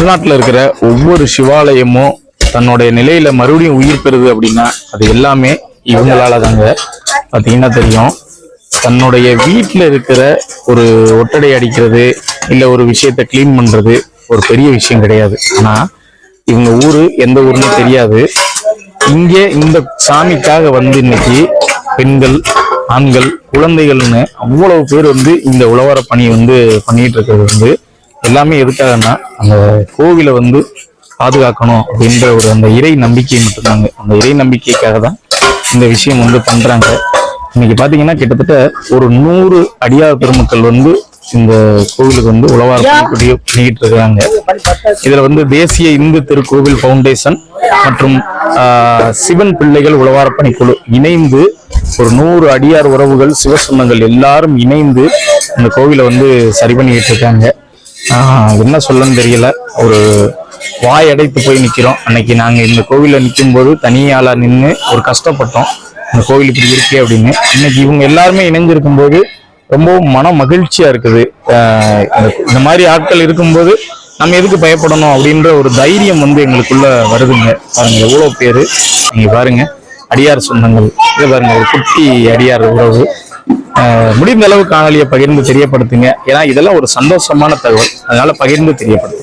தமிழ்நாட்டில் இருக்கிற ஒவ்வொரு சிவாலயமும் தன்னுடைய நிலையில மறுபடியும் உயிர் பெறுது அப்படின்னா அது எல்லாமே இவங்களால தாங்க பார்த்தீங்கன்னா தெரியும். தன்னுடைய வீட்டில் இருக்கிற ஒரு ஒட்டடை அடிக்கிறது இல்லை ஒரு விஷயத்தை க்ளீன் பண்றது ஒரு பெரிய விஷயம் கிடையாது. ஆனா இவங்க ஊரு எந்த ஊருன்னு தெரியாது. இங்கே இந்த சாமிக்காக வந்து இன்னைக்கு பெண்கள் ஆண்கள் குழந்தைகள்னு அவ்வளவு பேர் வந்து இந்த உழவர பணி வந்து பண்ணிட்டு இருக்கிறது வந்து எல்லாமே எதுக்காகன்னா அந்த கோவிலை வந்து பாதுகாக்கணும் அப்படின்ற ஒரு அந்த இறை நம்பிக்கை மட்டும்தாங்க. அந்த இறை நம்பிக்கைக்காக தான் இந்த விஷயம் வந்து பண்றாங்க. இன்னைக்கு பாத்தீங்கன்னா கிட்டத்தட்ட ஒரு நூறு அடியார் பெருமக்கள் வந்து இந்த கோவிலுக்கு வந்து உழவார பணி பண்ணிக்கிட்டு இருக்காங்க. இதுல வந்து தேசிய இந்து திருக்கோவில் ஃபவுண்டேஷன் மற்றும் சிவன் பிள்ளைகள் உழவார பணிக்குழு இணைந்து ஒரு நூறு அடியார் உறவுகள் சிவசொந்தங்கள் எல்லாரும் இணைந்து இந்த கோவிலை வந்து சரி பண்ணிக்கிட்டு இருக்காங்க. என்ன சொல்லன்னு தெரியல. ஒரு வாய் அடைத்து போய் நிக்கிறோம். அன்னைக்கு நாங்க இந்த கோவிலில் நிற்கும் போது நின்று ஒரு கஷ்டப்பட்டோம். இந்த கோவில் இப்படி இருக்கே அப்படின்னு. இன்னைக்கு இவங்க எல்லாருமே இணைஞ்சிருக்கும் போது ரொம்பவும் மன மகிழ்ச்சியா இருக்குது. இந்த- மாதிரி ஆட்கள் இருக்கும்போது நம்ம எதுக்கு பயப்படணும் அப்படின்ற ஒரு தைரியம் வந்து எங்களுக்குள்ள வருதுங்க. பாருங்க எவ்வளவு பேரு. நீங்க பாருங்க. அடியார் சொந்தங்கள். இதை பாருங்க ஒரு குட்டி அடியார் உறவு. முடிந்த அளவு காணொலியை பகிர்ந்து தெரியப்படுத்துங்க. ஏன்னா இதெல்லாம் ஒரு சந்தோஷமான தகவல். அதனால பகிர்ந்து தெரியப்படுத்துங்க.